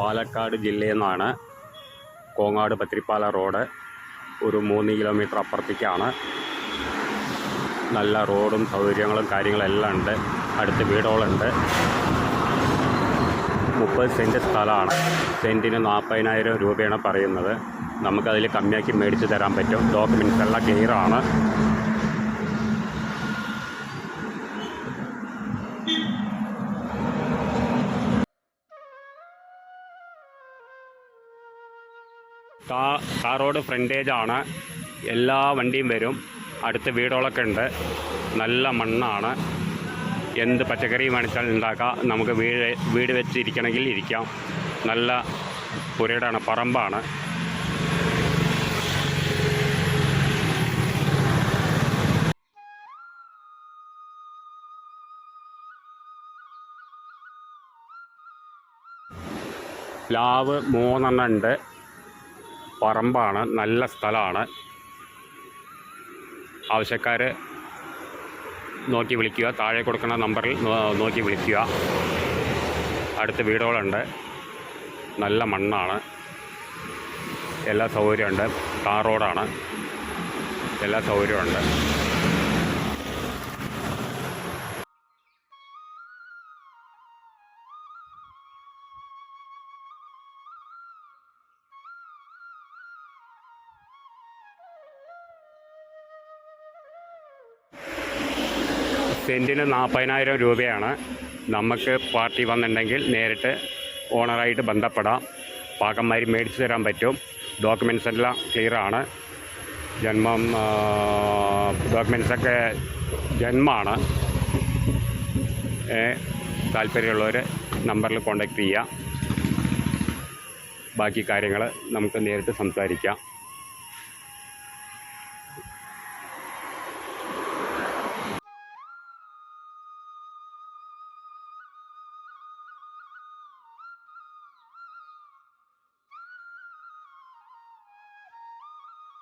പാലക്കാട് ജില്ലയിൽ നിന്നാണ് കോങ്ങാട് പത്തിരിപ്പാല റോഡ് ഒരു മൂന്ന് കിലോമീറ്റർ അപ്പുറത്തേക്കാണ്. നല്ല റോഡും സൗകര്യങ്ങളും കാര്യങ്ങളും എല്ലാം ഉണ്ട്. അടുത്ത് വീടുകളുണ്ട്. മുപ്പത് സെന്റ് സ്ഥലമാണ്. സെന്റിന് നാൽപ്പതിനായിരം രൂപയാണ് പറയുന്നത്. നമുക്കതിൽ കമ്മിയാക്കി മേടിച്ച് തരാൻ പറ്റും. ഡോക്യുമെന്റ്സ് എല്ലാം ക്ലിയറാണ്. കാ കാർ റോഡ് ആണ് എല്ലാ വണ്ടിയും വരും. അടുത്ത് വീടുകളൊക്കെ ഉണ്ട്. നല്ല മണ്ണാണ്. എന്ത് പച്ചക്കറി വേണിച്ചാൽ ഉണ്ടാക്കാം. നമുക്ക് വീട് വീട് വെച്ചിരിക്കണമെങ്കിൽ ഇരിക്കാം. നല്ല പുരയിടാണ് പറമ്പാണ്. പ്ലാവ് മൂന്നെണ്ണം ഉണ്ട്. പറമ്പാണ് നല്ല സ്ഥലമാണ്. ആവശ്യക്കാർ നോക്കി വിളിക്കുക താഴെ കൊടുക്കുന്ന നമ്പറിൽ നോക്കി വിളിക്കുക. അടുത്ത് വീടുകളുണ്ട്. നല്ല മണ്ണാണ്. എല്ലാ സൗകര്യമുണ്ട്. ടാർ റോഡാണ്. എല്ലാ സൗകര്യമുണ്ട്. സെന്റിന് നാൽപ്പതിനായിരം രൂപയാണ് നമുക്ക് പാർട്ടി വന്നിട്ടുണ്ടെങ്കിൽ നേരിട്ട് ഓണറായിട്ട് ബന്ധപ്പെടാം. പാകന്മാർ മേടിച്ചു തരാൻ പറ്റും. ഡോക്യുമെൻസ് എല്ലാം ക്ലിയറാണ് ജന്മം ഡോക്യുമെൻസൊക്കെ ജന്മമാണ് താല്പര്യമുള്ളവർ നമ്പറിൽ കോണ്ടാക്ട് ചെയ്യുക ബാക്കി കാര്യങ്ങൾ നമുക്ക് നേരിട്ട് സംസാരിക്കാം.